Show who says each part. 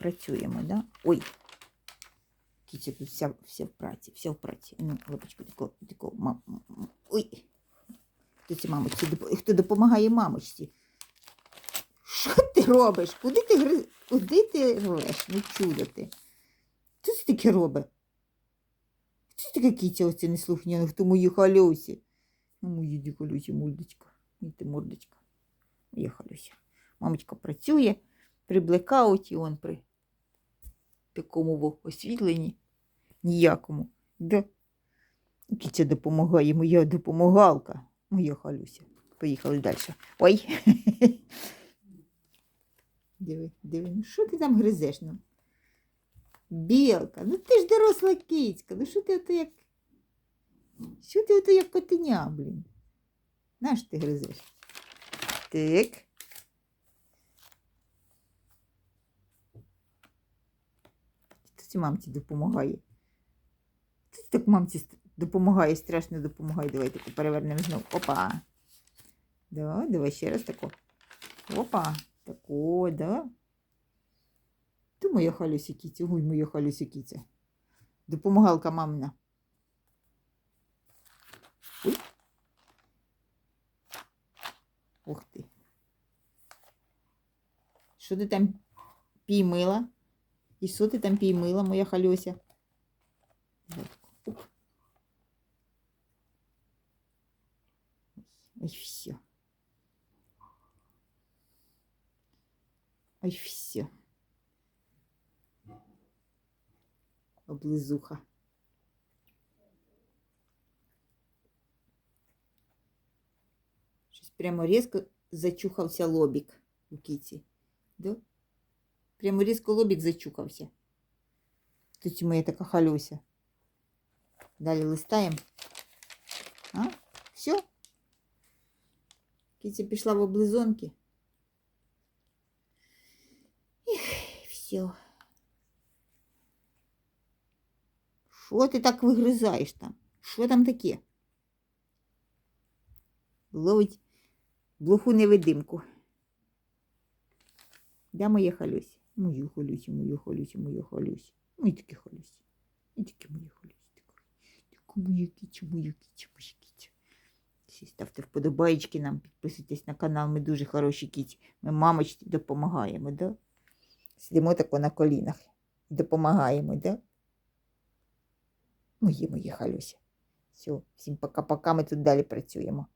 Speaker 1: працюємо, да? Ой. Кітя тут вся, вся в праці, вся в праці. Ну, лапочку, тако, тако, ой. Хто це мамочці? Хто допомагає мамочці? Що ти робиш? Куди ти гриз... Куди ти рвеш? Ну чудо ти. Що це таке робить? Що це таке кітя оце неслухняна в тому її халюсі? Ну, мої діколюсі мордочка. І ти мордочка. Халюся. Мамочка працює при блекауті, он при такому освітленні. Ніякому. Да. Кітя допомагає, моя допомагалка. Моя халюся. Поїхали далі. Ой. Диви, диви, ну що ти там гризеш? Ну? Білка, ну ти ж доросла кицька, ну що ти ото як. Що ти ото як котеня, блін? Наш ти гризеш? Так. Хто мамці допомагає? Хто це так мамці допомагає, страшно допомагає. Давай таку перевернемо знову. Опа. Да, давай ще раз тако. Опа. Тако, да. Ти моя халюся кіця, гуй моя халюся кіця. Допомагалка мамина. Ой. Ух ти. Що ти там піймила? І що ти там піймила, моя халюся? Давай тако. Оп. Ой, все. Ой, все. Облизуха. Щось прямо різко зачухався лобік у кіці. Да? Прямо різко лобік зачухався. Тут моя така халюся. Далі листаємо. А? Все? Кіця пішла в облизонки. Все. Що ти так вигризаєш там? Що там таке? Ловить глуху невидимку. Де моя халюсь? Мою халюсі, мою халюсі, мою халюсі. Ой, такі халюсі. І такі мої халюсі. Таку мою кічу, мою кічу, мою кічу. Всі ставте вподобаєчки нам, підписуйтесь на канал. Ми дуже хороші кіті. Ми мамочці допомагаємо, да? Сидимо тако на колінах і допомагаємо, да? Мої мої халюся. Все, всім пока-пока, ми тут далі працюємо.